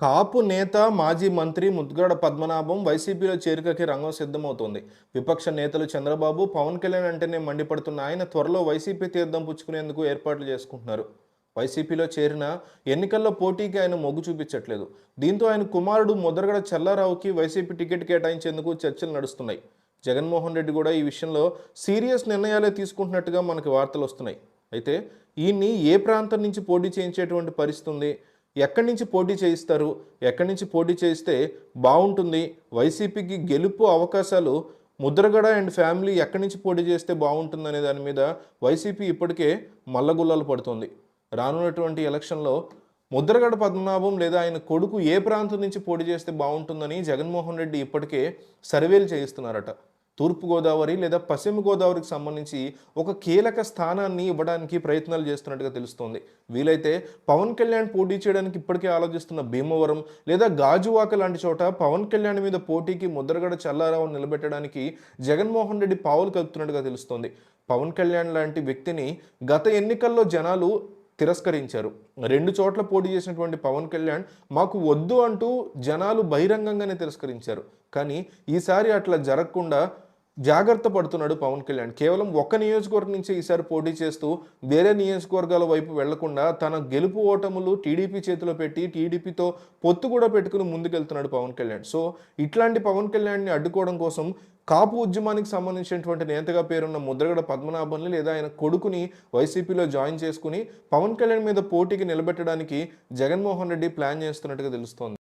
కాపు నేత మాజీ మంత్రి ముద్గడ పద్మనాభం వైసీపీలో చేరికకి రంగం సిద్ధమవుతోంది. విపక్ష నేతలు చంద్రబాబు పవన్ కళ్యాణ్ అంటేనే మండిపడుతున్న ఆయన త్వరలో వైసీపీ తీర్థం పుచ్చుకునేందుకు ఏర్పాట్లు చేసుకుంటున్నారు. వైసీపీలో చేరిన ఎన్నికల్లో పోటీకి ఆయన మొగ్గు చూపించట్లేదు. దీంతో ఆయన కుమారుడు ముద్రగడ చల్లారావుకి వైసీపీ టికెట్ కేటాయించేందుకు చర్చలు నడుస్తున్నాయి. జగన్మోహన్ రెడ్డి కూడా ఈ విషయంలో సీరియస్ నిర్ణయాలే తీసుకుంటున్నట్టుగా మనకి వార్తలు వస్తున్నాయి. అయితే ఈయన్ని ఏ ప్రాంతం నుంచి పోటీ చేయించేటువంటి పరిస్థితి ఉంది? ఎక్కడి నుంచి పోటీ చేయిస్తారు? ఎక్కడి నుంచి పోటీ చేయిస్తే బాగుంటుంది? వైసీపీకి గెలుపు అవకాశాలు ముద్రగడ అండ్ ఫ్యామిలీ ఎక్కడి నుంచి పోటీ చేస్తే బాగుంటుంది అనే దాని మీద వైసీపీ ఇప్పటికే మల్లగుల్లాలు పడుతుంది. రానున్నటువంటి ఎలక్షన్లో ముద్రగడ పద్మనాభం లేదా ఆయన కొడుకు ఏ ప్రాంతం నుంచి పోటీ చేస్తే బాగుంటుందని జగన్మోహన్ రెడ్డి ఇప్పటికే సర్వేలు చేయిస్తున్నారట. తూర్పుగోదావరి లేదా పశ్చిమ గోదావరికి సంబంధించి ఒక కీలక స్థానాన్ని ఇవ్వడానికి ప్రయత్నాలు చేస్తున్నట్టుగా తెలుస్తోంది. వీలైతే పవన్ కళ్యాణ్ పోటీ చేయడానికి ఇప్పటికే ఆలోచిస్తున్న భీమవరం లేదా గాజువాక లాంటి చోట పవన్ కళ్యాణ్ మీద పోటీకి ముద్రగడ చల్లారావు నిలబెట్టడానికి జగన్మోహన్ రెడ్డి పావులు కలుపుతున్నట్టుగా తెలుస్తోంది. పవన్ కళ్యాణ్ లాంటి వ్యక్తిని గత ఎన్నికల్లో జనాలు తిరస్కరించారు. రెండు చోట్ల పోటీ చేసినటువంటి పవన్ కళ్యాణ్ మాకు వద్దు అంటూ జనాలు బహిరంగంగానే తిరస్కరించారు. కానీ ఈసారి అట్లా జరగకుండా జాగ్రత్త పడుతున్నాడు పవన్ కళ్యాణ్. కేవలం ఒక్క నియోజకవర్గం నుంచి ఈసారి పోటీ చేస్తూ వేరే నియోజకవర్గాల వైపు వెళ్ళకుండా తన గెలుపు ఓటములు టీడీపీ చేతిలో పెట్టి టీడీపీతో పొత్తు కూడా పెట్టుకుని ముందుకెళ్తున్నాడు పవన్ కళ్యాణ్. సో ఇట్లాంటి పవన్ కళ్యాణ్ని అడ్డుకోవడం కోసం కాపు ఉద్యమానికి సంబంధించినటువంటి నేతగా పేరున్న ముద్రగడ పద్మనాభన్ని లేదా ఆయన కొడుకుని వైసీపీలో జాయిన్ చేసుకుని పవన్ కళ్యాణ్ మీద పోటీకి నిలబెట్టడానికి జగన్మోహన్ రెడ్డి ప్లాన్ చేస్తున్నట్టుగా తెలుస్తోంది.